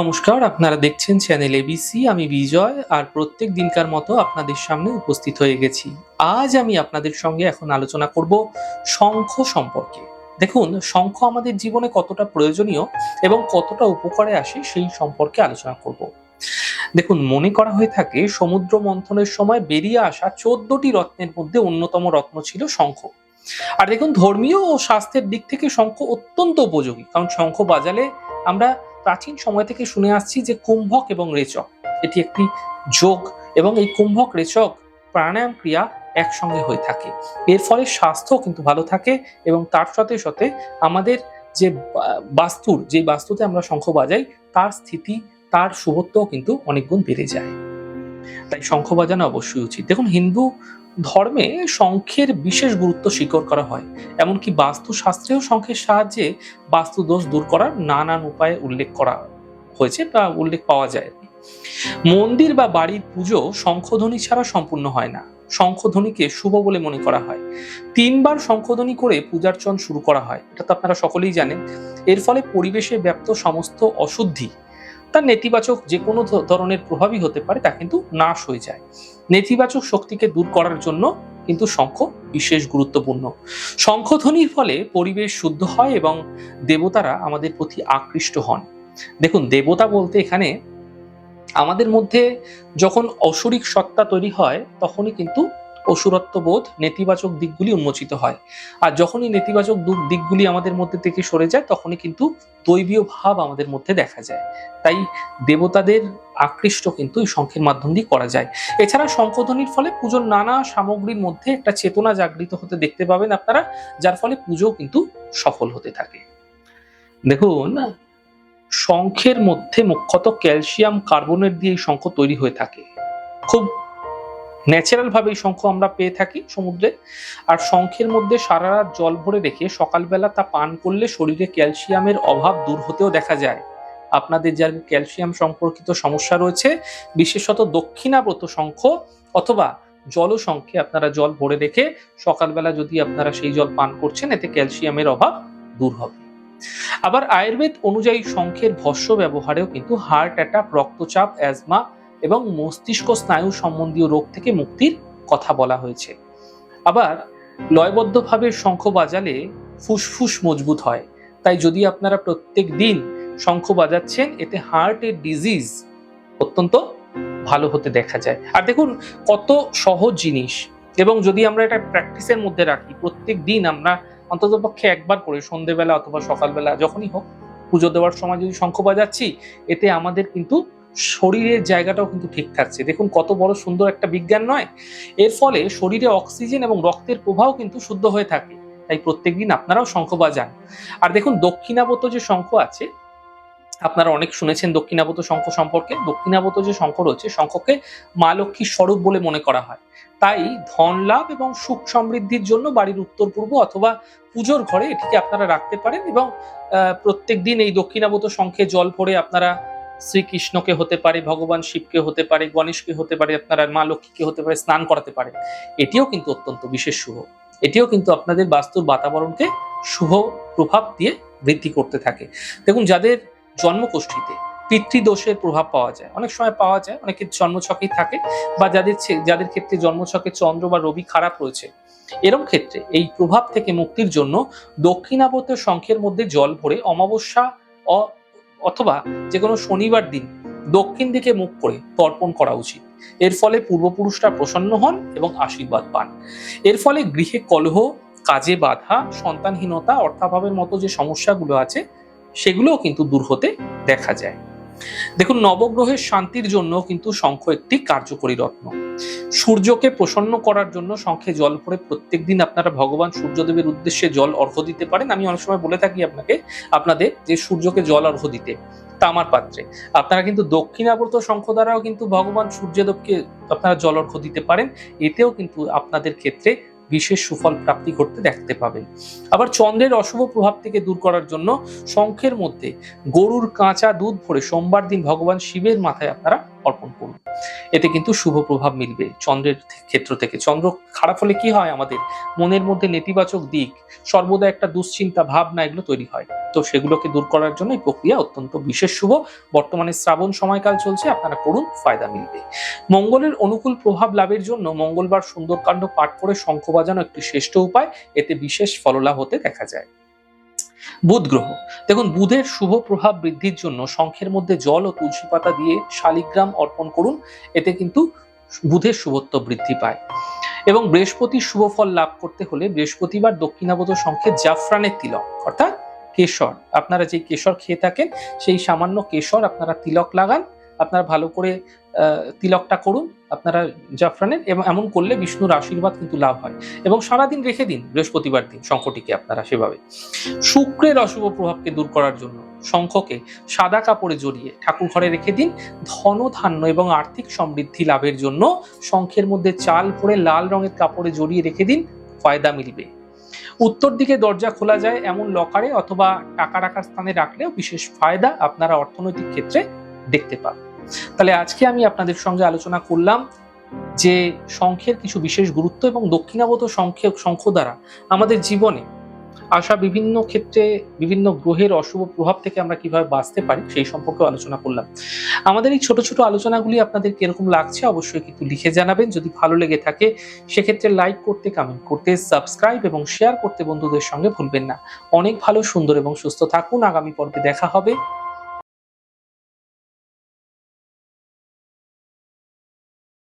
নমস্কার, আপনারা দেখছেন চ্যানেল এবিসি আমি বিজয়, আর প্রত্যেক দিনকার মতো আপনাদের সামনে উপস্থিত হয়ে গেছি। আজ আমি আপনাদের সঙ্গে এখন আলোচনা করব শঙ্খ সম্পর্কে। দেখুন, শঙ্খ আমাদের জীবনে কতটা প্রয়োজনীয় এবং কতটা উপকারে আসে সেই সম্পর্কে আলোচনা করব। দেখুন, মনে করা হয়ে থাকে, সমুদ্র মন্থনের সময় বেরিয়ে আসা চোদ্দটি রত্নের মধ্যে অন্যতম রত্ন ছিল শঙ্খ। আর দেখুন, ধর্মীয় ও স্বাস্থ্যের দিক থেকে শঙ্খ অত্যন্ত উপযোগী, কারণ শঙ্খ বাজালে আমরা প্রাচীন সময় থেকে শুনে আসছি যে কুম্ভক এবং রেচক, এটি একটি যোগ এবং এই কুম্ভক, রেচক প্রাণায়াম ক্রিয়া একসঙ্গে হয়ে থাকে। এর ফলে স্বাস্থ্য কিন্তু ভালো থাকে এবং তার সাথে সাথে আমাদের যে বাস্তুর, যে বাস্তুতে আমরা শঙ্খ বাজাই, তার স্থিতি, তার শুভত্বও কিন্তু অনেক গুণ বেড়ে যায়। তাই শঙ্খ বাজানো অবশ্যই উচিত। দেখুন, হিন্দু ধর্মে শঙ্খের বিশেষ গুরুত্ব স্বীকার করা হয়। এমনকি বাস্তুশাস্ত্রেও শঙ্খের সাহায্যে বাস্তু দোষ দূর করার নানান উপায়ে উল্লেখ করা হয়েছে বা উল্লেখ পাওয়া যায়। মন্দির বা বাড়ির পুজো শঙ্খধ্বনি ছাড়া সম্পূর্ণ হয় না। শঙ্খধ্বনিকে শুভ বলে মনে করা হয়। তিনবার শঙ্খধ্বনি করে পূজার্চন শুরু করা হয়। এটা তো আপনারা সকলেই জানেন। এর ফলে পরিবেশে ব্যাপ্ত সমস্ত অশুদ্ধি তার নেতিবাচক যে কোনো ধরনের প্রভাবই হতে পারে, তা কিন্তু নাশ হয়ে যায়। নেতিবাচক শক্তিকে দূর করার জন্য কিন্তু শঙ্খ বিশেষ গুরুত্বপূর্ণ। শঙ্খধ্বনির ফলে পরিবেশ শুদ্ধ হয় এবং দেবতারা আমাদের প্রতি আকৃষ্ট হন। দেখুন, দেবতা বলতে এখানে আমাদের মধ্যে যখন অসুরিক সত্তা তৈরি হয়, তখনই কিন্তু অসুরত্ব বোধ নেতিবাচক দিকগুলি উন্মোচিত হয়। আর যখনই নেতিবাচক দিকগুলি আমাদের মধ্যে থেকে সরে যায়, তখনই কিন্তু দৈবীয় ভাব আমাদের মধ্যে দেখা যায়। তাই দেবতাদের আকৃষ্ট কিন্তু এই শঙ্খের মাধ্যম দিয়ে করা যায়। এছাড়া শঙ্খধ্বনির ফলে পুজোর নানা সামগ্রীর মধ্যে একটা চেতনা জাগৃত হতে দেখতে পাবেন আপনারা, যার ফলে পুজো কিন্তু সফল হতে থাকে। দেখুন, শঙ্খের মধ্যে মুখ্যত ক্যালসিয়াম কার্বনেট দিয়ে এই শঙ্খ তৈরি হয়ে থাকে। খুব ন্যাচারাল ভাবে এই শঙ্খ আমরা পেয়ে থাকি সমুদ্রে। আর শঙ্খের মধ্যে সারা রাত জল ভরে রেখে সকালবেলা তা পান করলে শরীরে ক্যালসিয়ামের অভাব দূর হতেও দেখা যায়। আপনাদের যার ক্যালসিয়াম সম্পর্কিত সমস্যা রয়েছে, বিশেষত দক্ষিণাব্রত শঙ্খ অথবা জলশঙ্খে আপনারা জল ভরে রেখে সকালবেলা যদি আপনারা সেই জল পান করছেন, এতে ক্যালসিয়ামের অভাব দূর হবে। আবার আয়ুর্বেদ অনুযায়ী শঙ্খের ভস্য ব্যবহারেও কিন্তু হার্ট অ্যাটাক রক্তচাপ অ্যাজমা এবং মস্তিষ্ক স্নায়ু সম্বন্ধীয় রোগ থেকে মুক্তির কথা বলা হয়েছে। আবার লয়বদ্ধভাবে শঙ্খ বাজালে ফুসফুস মজবুত হয়। তাই যদি আপনারা প্রত্যেক দিন শঙ্খ বাজাচ্ছেন, এতে হার্টের ডিজিজ অত্যন্ত ভালো হতে দেখা যায়। আর দেখুন, কত সহজ জিনিস। এবং যদি আমরা এটা প্র্যাকটিসের মধ্যে রাখি, প্রত্যেক দিন আমরা অন্ততপক্ষে একবার করে, সন্ধেবেলা অথবা সকালবেলা, যখনই হোক, পুজো দেওয়ার সময় যদি শঙ্খ বাজাচ্ছি, এতে আমাদের কিন্তু শরীরের জায়গাটাও কিন্তু ঠিক থাকছে। দেখুন কত বড় সুন্দর একটা বিজ্ঞান নয়, এর ফলে শরীরে অক্সিজেন এবং রক্তের প্রবাহ কিন্তু শুদ্ধ হয়ে থাকে। তাই প্রত্যেক দিন আপনারাও শঙ্খ বাজান আর দেখুন দক্ষিণাবত যে শঙ্খ আছে, আপনারা অনেক শুনেছেন দক্ষিণাবত শঙ্খ সম্পর্কে। দক্ষিণাবত যে শঙ্খ রয়েছে, শঙ্খকে মা লক্ষ্মীর স্বরূপ বলে মনে করা হয়। তাই ধন লাভ এবং সুখ সমৃদ্ধির জন্য বাড়ির উত্তর পূর্ব অথবা পুজোর ঘরে এটিকে আপনারা রাখতে পারেন এবং প্রত্যেক দিন এই দক্ষিণাবত শঙ্খে জল ভরে আপনারা শ্রীকৃষ্ণকে হতে পারে, ভগবান শিবকে হতে পারে, গণেশকে হতে পারে, আপনারা মা লক্ষ্মীকে হতে পারে, স্নান করাতে পারে। এটিও কিন্তু অত্যন্ত বিশেষ শুভ। এটিও কিন্তু আপনাদের বাস্তুর বাতাবরণকে শুভ প্রভাব দিয়ে বৃদ্ধি করতে থাকে। দেখুন, যাদের জন্মকোষ্ঠীতে পিতৃদোষের প্রভাব পাওয়া যায়, অনেক সময় পাওয়া যায়, অনেকের জন্মছকেই থাকে বা যাদের যাদের ক্ষেত্রে জন্মছকে চন্দ্র বা রবি খারাপ রয়েছে, এরম ক্ষেত্রে এই প্রভাব থেকে মুক্তির জন্য দক্ষিণাবর্ত শঙ্খের মধ্যে জল ভরে অমাবস্যা অথবা যে কোনো শনিবার দিন দক্ষিণ দিকে মুখ করে তর্পণ করা উচিত। এর ফলে পূর্বপুরুষরা প্রসন্ন হন এবং আশীর্বাদ পান। এর ফলে গৃহে কলহ, কাজে বাধা, সন্তানহীনতা, অর্থাভাবের মতো যে সমস্যাগুলো আছে, সেগুলোও কিন্তু দূর হতে দেখা যায়। দেখুন, নবগ্রহের শান্তির জন্য কিন্তু শঙ্খ একটি কার্যকরী রত্ন। সূর্যকে প্রসন্ন করার জন্য শঙ্খে জল ভরে প্রত্যেকদিন আপনারা ভগবান সূর্যদেবের উদ্দেশ্যে জল অর্ঘ্য দিতে পারেন। আমি অনেক সময় বলে থাকি আপনাকে, আপনাদের যে সূর্যকে জল অর্ঘ্য দিতে, তামার পাত্রে। আপনারা কিন্তু দক্ষিণাবর্ত শঙ্খ দ্বারাও কিন্তু ভগবান সূর্যদেবকে আপনারা জল অর্ঘ্য দিতে পারেন। এতেও কিন্তু আপনাদের ক্ষেত্রে বিশেষ সুফল প্রাপ্তি করতে দেখতে পাবেন আবার চন্দ্রের অশুভ প্রভাব থেকে দূর করার জন্য শঙ্খের মধ্যে গরুর কাঁচা দুধ ভরে সোমবার দিন ভগবান শিবের মাথায় আপনারা অর্পণ করুন। এতে কিন্তু শুভ প্রভাব মিলবে। চন্দ্রের ক্ষেত্র থেকে। চন্দ্র খারাপ হলে কি হয় আমাদের? মনের মধ্যে নেতিবাচক দিক, সর্বদা একটা দুশ্চিন্তা ভাবনা এগুলো তৈরি হয়। তো সেগুলোকে দূর করার জন্য এই প্রক্রিয়া অত্যন্ত বিশেষ শুভ। বর্তমানে শ্রাবণ সময়কাল চলছে, আপনারা করুন ফায়দা মিলবে। মঙ্গলের অনুকূল প্রভাব লাভের জন্য মঙ্গলবার সুন্দরকাণ্ড পাঠ করে শঙ্খ বাজানো একটি শ্রেষ্ঠ উপায়। এতে বিশেষ ফললাভ হতে দেখা যায়। বুধ গ্রহ। দেখুন, বুধের শুভ প্রভাব বৃদ্ধির জন্য শঙ্খের মধ্যে জল ও তুলসী পাতা দিয়ে শালিগ্রাম অর্পণ করুন, এতে কিন্তু বুধের শুভত্ব বৃদ্ধি পায়। এবং বৃহস্পতির শুভ ফল লাভ করতে হলে বৃহস্পতিবার দক্ষিণাবত শঙ্খে জাফরানের তিলক, অর্থাৎ কেশর। আপনারা যে কেশর খেয়ে থাকেন, সেই সামান্য কেশর আপনারা তিলক লাগান আপনারা ভালো করে তিলকটা করুন, আপনারা জাফরানের এবং এমন করলে বিষ্ণুর আশীর্বাদ কিন্তু লাভ হয়। এবং সারাদিন রেখে দিন, বৃহস্পতিবার দিন শঙ্খটিকে আপনারা সেভাবে। শুক্রের অশুভ প্রভাবকে দূর করার জন্য শঙ্খকে সাদা কাপড়ে জড়িয়ে ঠাকুর ঘরে রেখে দিন। ধন, ধান্য এবং আর্থিক সমৃদ্ধি লাভের জন্য শঙ্খের মধ্যে চাল ভরে লাল রঙের কাপড়ে জড়িয়ে রেখে দিন, ফায়দা মিলবে। উত্তর দিকে দরজা খোলা যায় এমন লকারে অথবা টাকা রাখার স্থানে রাখলেও বিশেষ ফায়দা আপনারা অর্থনৈতিক ক্ষেত্রে দেখতে পাবেন। তাহলে আজকে আমি আপনাদের সঙ্গে আলোচনা করলাম যে শঙ্খের কিছু বিশেষ গুরুত্ব এবং দক্ষিণাগত শঙ্খ শঙ্খ দ্বারা আমাদের জীবনে আসা বিভিন্ন ক্ষেত্রে বিভিন্ন গ্রহের অশুভ প্রভাব থেকে আমরা কীভাবে বাঁচতে পারি সেই সম্পর্কে আলোচনা করলাম। আমাদের এই ছোট ছোট আলোচনাগুলি আপনাদের কীরকম লাগছে অবশ্যই কিন্তু লিখে জানাবেন। যদি ভালো লেগে থাকে, সেক্ষেত্রে লাইক করতে কমেন্ট করতে সাবস্ক্রাইব এবং শেয়ার করতে বন্ধুদের সঙ্গে ভুলবেন না। অনেক ভালো, সুন্দর এবং সুস্থ থাকুন। আগামী পর্বে দেখা হবে।